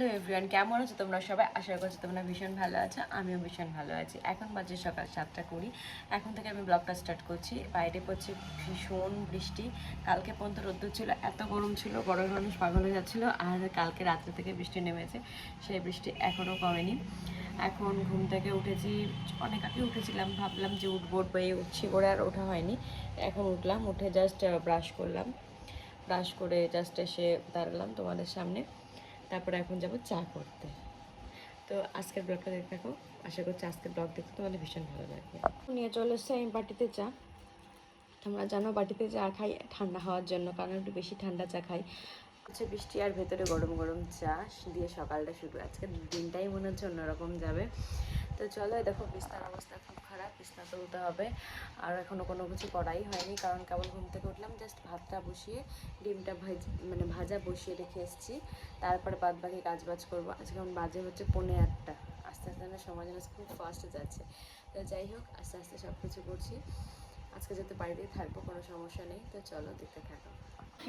কেমন আছো তোমরা সবাই? আশা করছি তোমরা ভীষণ ভালো আছো, আমিও ভীষণ ভালো আছি। এখন বাজে সকাল সাতটা কুড়ি। এখন থেকে আমি ব্লগটা স্টার্ট করছি। বাইরে পড়ছে ভীষণ বৃষ্টি। কালকে পর্যন্ত রোদ্দুর ছিল, এত গরম ছিল গরম মানুষ পাগল হয়ে যাচ্ছিল, আর কালকে রাত্রে থেকে বৃষ্টি নেমেছে। সেই বৃষ্টি এখনও কমেনি। এখন ঘুম থেকে উঠেছি, অনেক আগে উঠেছিলাম, ভাবলাম যে উঠবো উঠবো, এই উঠছি করে আর ওঠা হয়নি। এখন উঠলাম, উঠে জাস্ট ব্রাশ করলাম। ব্রাশ করে জাস্ট এসে দাঁড়ালাম তোমাদের সামনে। তারপরে এখন যাব চা করতে। তো আজকের ব্লগটা দেখে থাকো। আশা করছি আজকের ব্লগ দেখতে তোমাদের ভীষণ ভালো লাগবে। নিয়ে চলে এসছে আমি বাটিতে চা। তোমরা জানো বাটিতে চা খাই ঠান্ডা হওয়ার জন্য, কারণ একটু বেশি ঠান্ডা চা খাই। হচ্ছে বৃষ্টি আর ভেতরে গরম গরম চা দিয়ে সকালটা শুরু। আজকে দিনটাই মনে হচ্ছে অন্যরকম যাবে। তো চলো দেখো বিস্তার অবস্থা খুব খারাপ, বিছনা তুলতে হবে। আর এখনও কোনো কিছু করাই হয়নি, কারণ কেবল ঘুম থেকে উঠলাম জাস্ট ভাতটা বসিয়ে, ডিমটা ভাজ মানে ভাজা বসিয়ে রেখে এসেছি। তারপরে বাদ বাকি কাজ বাজ করব। আজকে এখন বাজে হচ্ছে পৌনে আটটা। আস্তে আস্তে সময় যেন খুব ফাস্ট যাচ্ছে। তো যাই হোক, আস্তে আস্তে সব কিছু করছি। আজকে যেতে বাড়িতেই থাকব, কোনো সমস্যা নেই। তো চলো দেখতে থাকো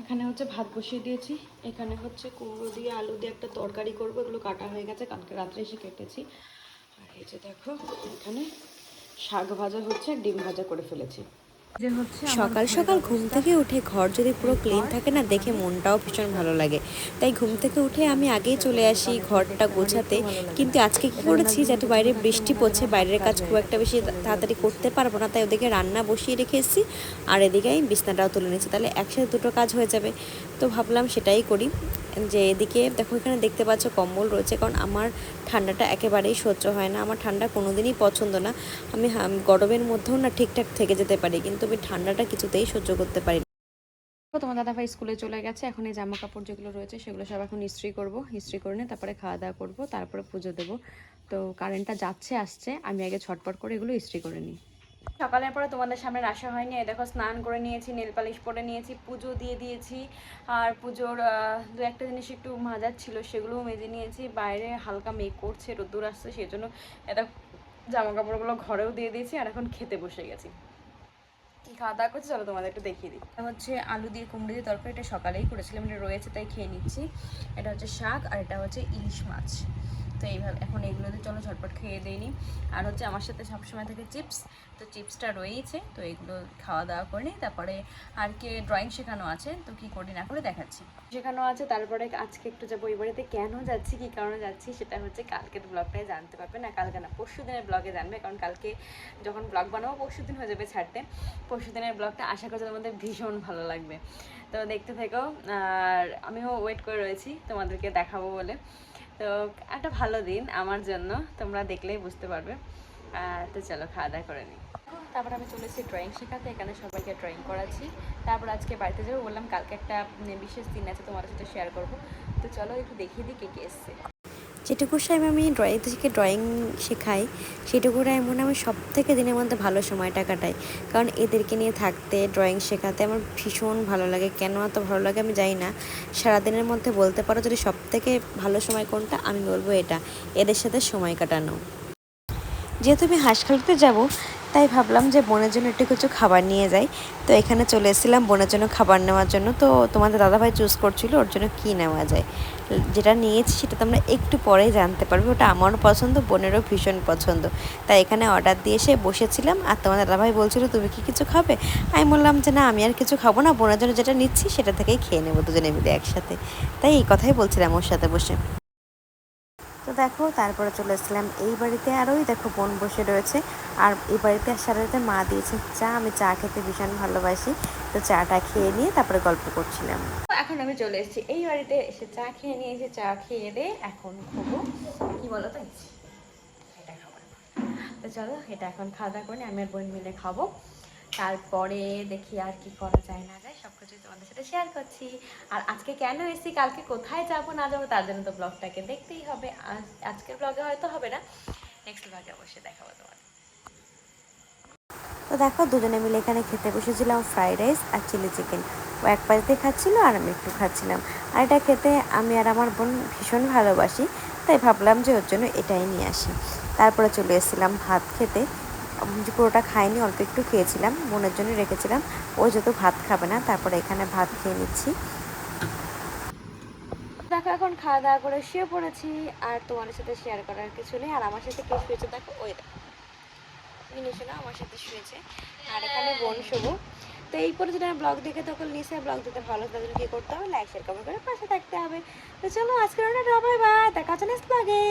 এখানে হচ্ছে ভাত বসিয়ে দিয়েছি। এখানে হচ্ছে কুমড়ো দিয়ে আলু দিয়ে একটা তরকারি করব। এগুলো কাটা হয়ে গেছে। কালকে রাত্রে এসে কেটেছি। আর এই যে দেখো, এখানে শাক ভাজা হচ্ছে ডিম ভাজা করে ফেলেছি। সকাল সকাল ঘুম থেকে উঠে ঘর যদি পুরো ক্লিন থাকে না দেখে মনটাও ভীষণ ভালো লাগে। তাই ঘুম থেকে উঠে আমি আগেই চলে আসি ঘরটা গোছাতে। কিন্তু আজকে কি করেছি যাতে বাইরে বৃষ্টি পড়ছে বাইরের কাজ খুব একটা বেশি তাড়াতাড়ি করতে পারব না তাই ওদিকে রান্না বসিয়ে রেখে এসেছি। আর এদিকে আমি বিছনাটাও তুলে নিয়েছি তাহলে একসাথে দুটো কাজ হয়ে যাবে। তো ভাবলাম সেটাই করি। যে এদিকে দেখো এখানে দেখতে পাচ্ছ কম্বল রয়েছে কারণ আমার ঠান্ডাটা একেবারেই সহ্য হয় না। আমার ঠান্ডা কোনোদিনই পছন্দ না। আমি গরমের মধ্যেও না ঠিকঠাক থেকে যেতে পারি কিন্তু আমি ঠান্ডাটা কিছুতেই সহ্য করতে পারি তোমার দাদাভাই স্কুলে চলে গেছে এখন এই জামা কাপড় যেগুলো রয়েছে সেগুলো সব এখন ইস্ত্রি করব। ইস্ত্রি করে নিয়ে তারপরে খাওয়া দাওয়া করব তারপরে পুজো দেবো। তো কারেন্টটা যাচ্ছে আসছে আমি আগে ছটপট করে এগুলো ইস্ত্রি করে নিই। সকালের পরে তোমাদের সামনে আসা হয়নি দেখো স্নান করে নিয়েছি নেল পালিশ পরে নিয়েছি পুজো দিয়ে দিয়েছি। আর পুজোর আহ, দু একটা জিনিস একটু মাজার ছিল সেগুলোও মেজে নিয়েছি। বাইরে হালকা মেঘ করছে রোদ্দুর আসছে সেই জন্য এটা জামা কাপড়গুলো ঘরেও দিয়ে দিয়েছি আর এখন খেতে বসে গেছি। খাওয়া দাওয়া করছি, চলো তোমাদের একটু দেখিয়ে দিই। এটা হচ্ছে আলু দিয়ে কুমড়ো দিয়ে তরকারি এটা সকালেই করেছিলাম, এটা রয়েছে তাই খেয়ে নিচ্ছি। এটা হচ্ছে শাক আর এটা হচ্ছে ইলিশ মাছ। তো এইভাবে এখন এগুলো দিয়ে চলো ঝটপট খেয়ে দিইনি আর হচ্ছে আমার সাথে সবসময় থাকে চিপস, তো চিপসটা রয়েছে তো এগুলো খাওয়া দাওয়া করে নিই। তারপরে আর কি ড্রয়িং শেখানো আছে, তো কি করি না করে দেখাচ্ছি। শেখানো আছে, তারপরে আজকে একটু যাব ওই বাড়িতে। কেন যাচ্ছি, কি কারণে যাচ্ছি, সেটা হচ্ছে কালকের ব্লগটাই জানতে পারবে না। কালকে না, পরশু দিনের ব্লগে জানবে, কারণ কালকে যখন ব্লগ বানাবো, পরশু দিন হয়ে যাবে ছাড়তে। পরশু দিনের ব্লগটা আশা করছি তোমাদের ভীষণ ভালো লাগবে। তো দেখতে থেকো, আর আমিও ওয়েট করে রয়েছি, তোমাদেরকে দেখাবো বলে। তো একটা ভালো দিন আমার জন্য, তোমরা দেখলেই বুঝতে পারবে। তো চলো খাওয়া দাওয়া করে নিই। তারপর আমি চলেছি ড্রয়িং শেখাতে, এখানে সবাইকে ড্রয়িং করাচ্ছি। তারপর আজকে বাড়িতে যাব, বললাম কালকে একটা বিশেষ দিন আছে, তোমাদের সাথে শেয়ার করব। তো চলো একটু দেখিয়ে দিই কে কে এসছে। যেটুকু টাইম আমি ড্রয়িং থেকে ড্রয়িং শেখাই, সেটুকু টাইম মনে আমি সব থেকে দিনের মধ্যে ভালো সময়টা কাটাই। কারণ এদেরকে নিয়ে থাকতে ড্রয়িং শেখাতে আমার ভীষণ ভালো লাগে। কেন এত ভালো লাগে আমি জানি না। সারাদিনের মধ্যে বলতে পারো যদি সব থেকে ভালো সময় কোনটা, আমি বলব এটা। এদের সাথে সময় কাটানো। যেহেতু আমি হাঁসখালিতে যাব তাই ভাবলাম যে বোনের জন্য একটু কিছু খাবার নিয়ে যাই। তো এখানে চলে এসেছিলাম বোনের জন্য খাবার নেওয়ার জন্য। তো তোমাদের দাদাভাই চুজ করছিল ওর জন্য কী নেওয়া যায়। যেটা নিয়েছি সেটা তোমরা একটু পরেই জানতে পারবে। ওটা আমারও পছন্দ, বোনেরও ভীষণ পছন্দ। তাই এখানে অর্ডার দিয়ে এসে বসেছিলাম। আর তোমার দাদাভাই বলছিল, তুমি কি কিছু খাবে? আমি বললাম যে, না, আমি আর কিছু খাব না। বোনের জন্য যেটা নিচ্ছি সেটা থেকেই খেয়ে নেব দুজনে মিলে একসাথে। তাই এই কথাই বলছিলাম ওর সাথে বসে। তো দেখো, তারপরে চলে এসেছিলাম এই বাড়িতে আর ওই দেখো বোন বসে রয়েছে। আর এই বাড়িতে আগে মা দিয়েছে চা। আমি চা খেতে ভীষণ ভালোবাসি। তো চাটা খেয়ে নিয়ে তারপরে গল্প করছিলাম। এখন আমি চলে এসেছি। এই বাড়িতে এসে চা খেয়ে নিয়ে এসে চা খেয়ে দে এখন খাব। কি বলো তো এটা খাব তো চলো, এটা এখন খাওয়া দাওয়া করে আমি আর বোন মিলে খাব। তারপরে দেখি আর কি করা যায় না যায়, সব কিছু তোমাদের সাথে শেয়ার করছি। আর আজকে কেন এসেছি, কালকে কোথায় যাব না যাব, তার জন্য তো ব্লগটাকে দেখতেই হবে। আজকের ব্লগে হয়তো হবে না নেক্সট ব্লগে অবশ্যই দেখাবো তোমাদের। তো দেখো, দুজনে মিলে এখানে খেতে বসেছিলাম ফ্রাইড রাইস আর চিলি চিকেন ও এক পাশে খাচ্ছিল আর আমি একটু খাচ্ছিলাম। আর এটা খেতে আমি আর আমার বোন ভীষণ ভালোবাসি, তাই ভাবলাম যে ওর জন্য এটাই নিয়ে আসি। তারপরে চলে এসেছিলাম ভাত খেতে। পুরোটা খাইনি, অল্প একটু খেয়েছিলাম বোনের জন্য রেখেছিলাম। ও যেহেতু ভাত খাবে না, তারপরে এখানে ভাত খেয়ে নিচ্ছি। দেখো, এখন খাওয়া দাওয়া করে শুয়ে পড়েছি, আর তোমাদের সাথে শেয়ার করার কিছু নেই। আর আমার সাথে কে শুয়েছে দেখো? ওই দেখো। না আমার সাথে শুয়েছে। আর এখানে বোন শুভ। তো এই পরে যদি ব্লগ দেখে তখন নিশ্চয়ই ব্লগ দিতে ভালো তাদের কী করতে হবে? লাইক শেয়ার কমেন্ট করে পাশে থাকতে হবে। তো চলো, আজকের অনেক বাই বাই দেখা হচ্ছে নেক্সট ব্লগে